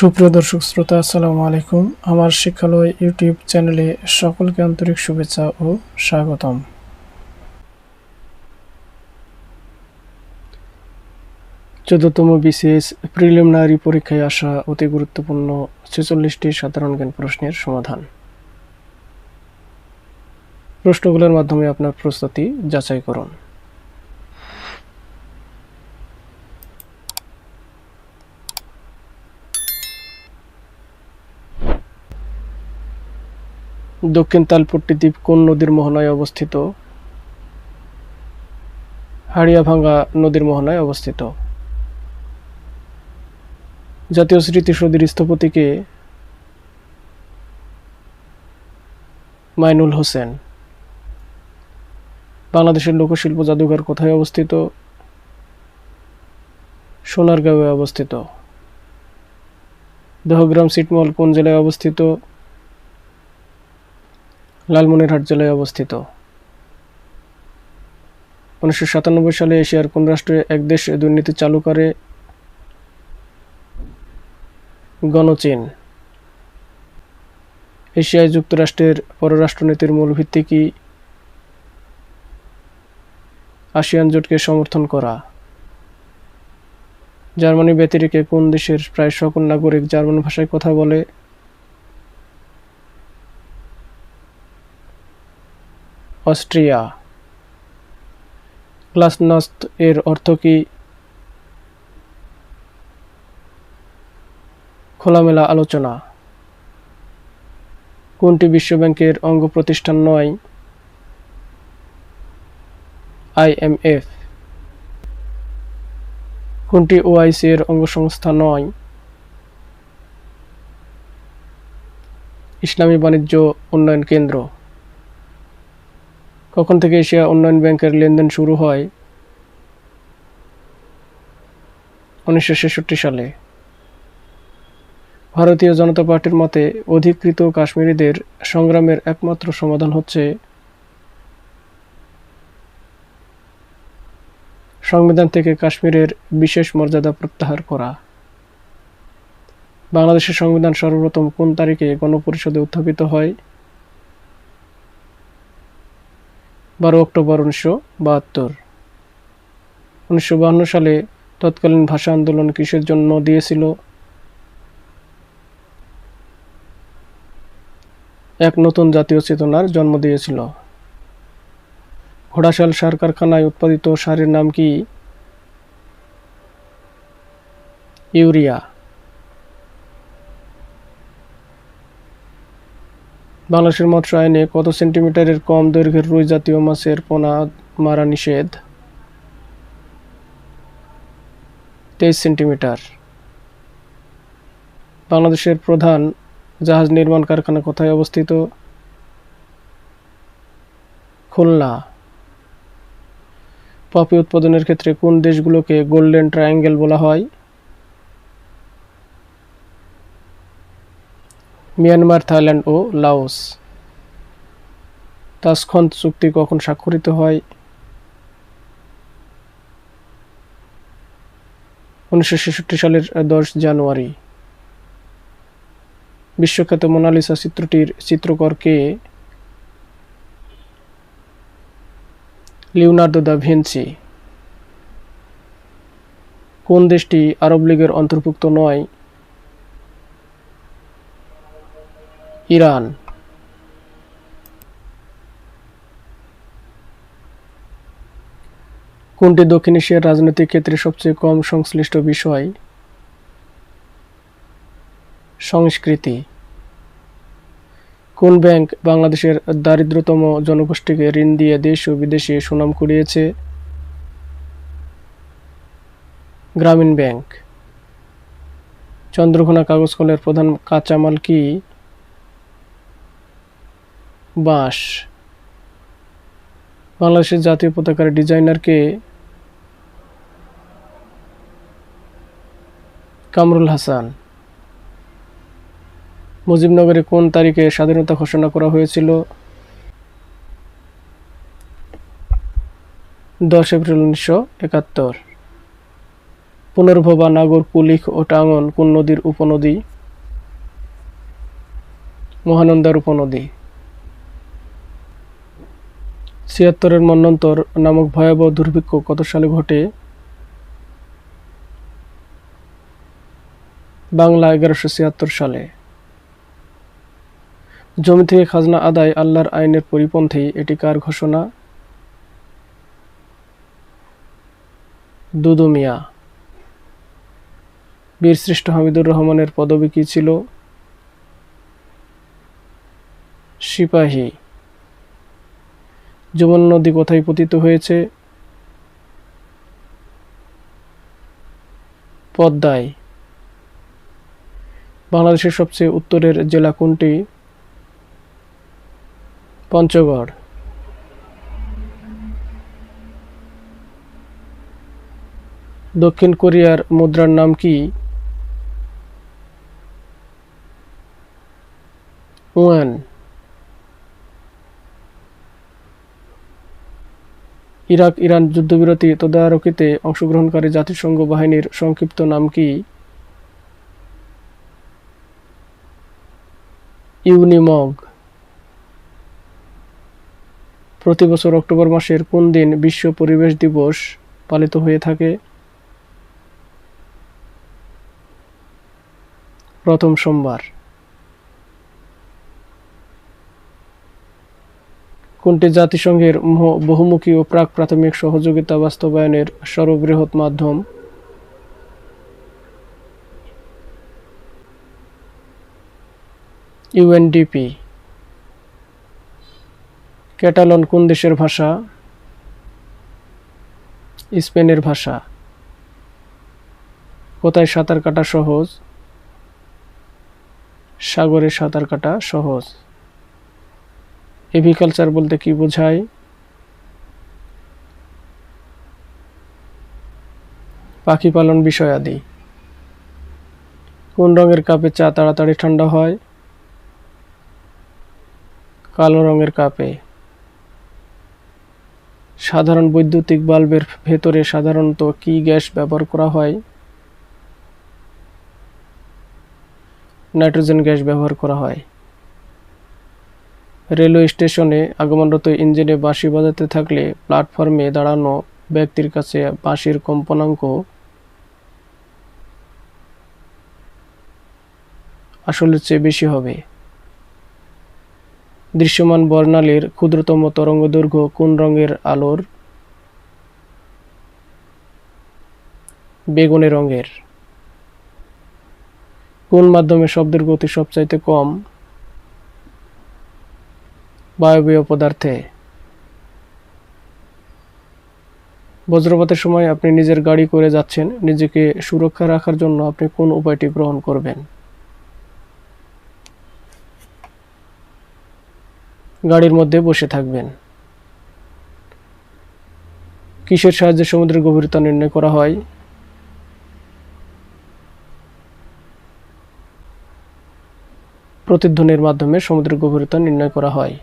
সুপ্রিয় দর্শক শ্রোতা, আসসালামু আলাইকুম। আমার শিক্ষালয় ইউটিউব চ্যানেলে সকলকে আন্তরিক শুভেচ্ছা ও স্বাগতম। চোদ্দতম বিসিএস প্রিলিমিনারি পরীক্ষায় আসা অতি গুরুত্বপূর্ণ ছেচল্লিশটি সাধারণ জ্ঞান প্রশ্নের সমাধান। প্রশ্নগুলোর মাধ্যমে আপনার প্রস্তুতি যাচাই করুন। দক্ষিণ তালপট্টি দ্বীপ কোন নদীর মোহনায় অবস্থিত? হাড়িয়াভাঙ্গা নদীর মোহনায় অবস্থিত। জাতীয় স্মৃতিসৌধের স্থপতিকে মাইনুল হোসেন। বাংলাদেশের লোকশিল্প জাদুঘর কোথায় অবস্থিত? সোনারগাঁওয়ে অবস্থিত। দহগ্রাম সিটমল কোন জেলায় অবস্থিত? লালমনিরহাট জেলায় অবস্থিত। উনিশশো সাতানব্বই সালে এশিয়ার কোন রাষ্ট্রে এক দেশ দুর্নীতি চালু করে? গণচীন। এশিয়ায় যুক্তরাষ্ট্রের পররাষ্ট্রনীতির মূল ভিত্তি কি? আসিয়ান জোটকে সমর্থন করা। জার্মানি ব্যতিরেকে কোন দেশের প্রায় সকল নাগরিক জার্মান ভাষায় কথা বলে? অস্ট্রিয়া। গ্লাসনস্ট এর অর্থ কি? খোলামেলা আলোচনা। কোনটি বিশ্বব্যাংকের অঙ্গ প্রতিষ্ঠান নয় আইএমএফ কোনটি ওআইসি এর অঙ্গসংস্থা নয়? ইসলামী বাণিজ্য উন্নয়ন কেন্দ্র। কখন থেকে এশিয়া উন্নয়ন ব্যাংকের লেনদেন শুরু হয়? উনিশশো ছেষট্টি সালে। ভারতীয় জনতা পার্টির মতে, অধিকৃত কাশ্মীরিদের সংগ্রামের একমাত্র সমাধান হচ্ছে সংবিধান থেকে কাশ্মীরের বিশেষ মর্যাদা প্রত্যাহার করা। বাংলাদেশের সংবিধান সর্বপ্রথম কোন তারিখে গণপরিষদে উত্থাপিত হয়? বারো অক্টোবর উনিশশো বাহাত্তর। উনিশশো বাহান্ন সালে তৎকালীন ভাষা আন্দোলন কিসের জন্য দিয়েছিল? এক নতুন জাতীয় চেতনার জন্ম দিয়েছিল। ঘোড়াশাল সার কারখানায় উৎপাদিত সারের নাম কি? ইউরিয়া। বাংলাদেশের মৎস্য আইনে কত সেন্টিমিটারের কম দৈর্ঘ্যের রুই জাতীয় মাছের পোনা মারা নিষেধ? তেইশ সেন্টিমিটার। বাংলাদেশের প্রধান জাহাজ নির্মাণ কারখানা কোথায় অবস্থিত? খুলনা। পপি উৎপাদনের ক্ষেত্রে কোন দেশগুলোকে গোল্ডেন ট্রায়াঙ্গেল বলা হয়? মিয়ানমার, থাইল্যান্ড ও লাওস। তাসখন্দ চুক্তি কখন স্বাক্ষরিত হয়? উনিশশো ছেষট্টি সালের দশ জানুয়ারি। বিশ্বখ্যাত মোনালিসা চিত্রটির চিত্রকর কে? লিওনার্দো দা ভিনসি কোন দেশটি আরব লীগের অন্তর্ভুক্ত নয়? ইরান। কোনটি দক্ষিণ এশিয়ার রাজনৈতিক ক্ষেত্রে সবচেয়ে কম সংশ্লিষ্ট বিষয়? সংস্কৃতি। কোন ব্যাংক বাংলাদেশের দারিদ্রতম জনগোষ্ঠীকে ঋণ দিয়ে দেশ ও বিদেশে সুনাম কুড়িয়েছে? গ্রামীণ ব্যাংক। চন্দ্রঘোনা কাগজ কলের প্রধান কাঁচামাল কি? বাঁশ বাংলাদেশের জাতীয় পতাকার ডিজাইনারকে কামরুল হাসান। মুজিবনগরে কোন তারিখে স্বাধীনতা ঘোষণা করা হয়েছিল? দশ এপ্রিল উনিশশো একাত্তর। পুনর্ভবা নাগর কুলিক ও টাঙ্গন কোন নদীর উপনদী? মহানন্দার উপনদী। ছিয়াত্তরের মন্বন্তর নামক ভয়াবহ দুর্ভিক্ষ কত সালে ঘটে? বাংলা এগারোশো ছিয়াত্তর সালে। জমি থেকে খাজনা আদায় আল্লাহর আইনের পরিপন্থী, এটি কার ঘোষণা? দুদু মিয়া বীরশ্রেষ্ঠ হামিদুর রহমানের পদবি কী ছিল? সিপাহী। যমুনা নদী কোথায় পতিত হয়েছে? পদ্মায়। বাংলাদেশের সবচেয়ে উত্তরের জেলা কোনটি? পঞ্চগড়। দক্ষিণ কোরিয়ার মুদ্রার নাম কি? ওয়ান। ইরাক, ইরান যুদ্ধবিরতি তদারকিতে অংশগ্রহণকারী জাতিসংঘ বাহিনীর সংক্ষিপ্ত নাম কি? ইউনিমগ। প্রতি বছর অক্টোবর মাসের কোন দিন বিশ্ব পরিবেশ দিবস পালিত হয়ে থাকে? প্রথম সোমবার। কোনটি জাতিসংঘের বহুমুখী ও প্রাক প্রাথমিক সহযোগিতা বাস্তবায়নের সর্ববৃহৎ মাধ্যম? ইউএনডিপি ক্যাটালন কোন দেশের ভাষা? স্পেনের ভাষা। কোথায় সাঁতার কাটা সহজ? সাগরে সাঁতার কাটা সহজ। এভিকালচার বলতে কি বোঝায়? পাখি পালন বিষয়াদি কোন রঙের কাপে চা তাড়াতাড়ি ঠান্ডা হয়? কালো রঙের কাপে। সাধারণ বৈদ্যুতিক বাল্বের ভেতরে সাধারণত কি গ্যাস ব্যবহার করা হয়? নাইট্রোজেন গ্যাস ব্যবহার করা হয়। রেলওয়ে স্টেশনে আগমনরত ইঞ্জিনে বাঁশি বাজাতে থাকলে প্ল্যাটফর্মে দাঁড়ানো ব্যক্তির কাছে বাঁশির কম্পনাঙ্ক আসলের চেয়ে বেশি হবে। দৃশ্যমান বর্ণালীর ক্ষুদ্রতম তরঙ্গদৈর্ঘ্য কোন রঙের আলোর? বেগুনি রঙের। কোন মাধ্যমে শব্দের গতি সবচাইতে কম? বায়বীয় পদার্থে। বজ্রপাতের সময় আপনি নিজের গাড়ি করে যাচ্ছেন, নিজেকে সুরক্ষা রাখার জন্য আপনি কোন উপায়টি গ্রহণ করবেন? গাড়ির মধ্যে বসে থাকবেন। কিসের সাহায্যে সমুদ্রের গভীরতা নির্ণয় করা হয়? প্রতিধ্বনির মাধ্যমে সমুদ্রের গভীরতা নির্ণয় করা হয়।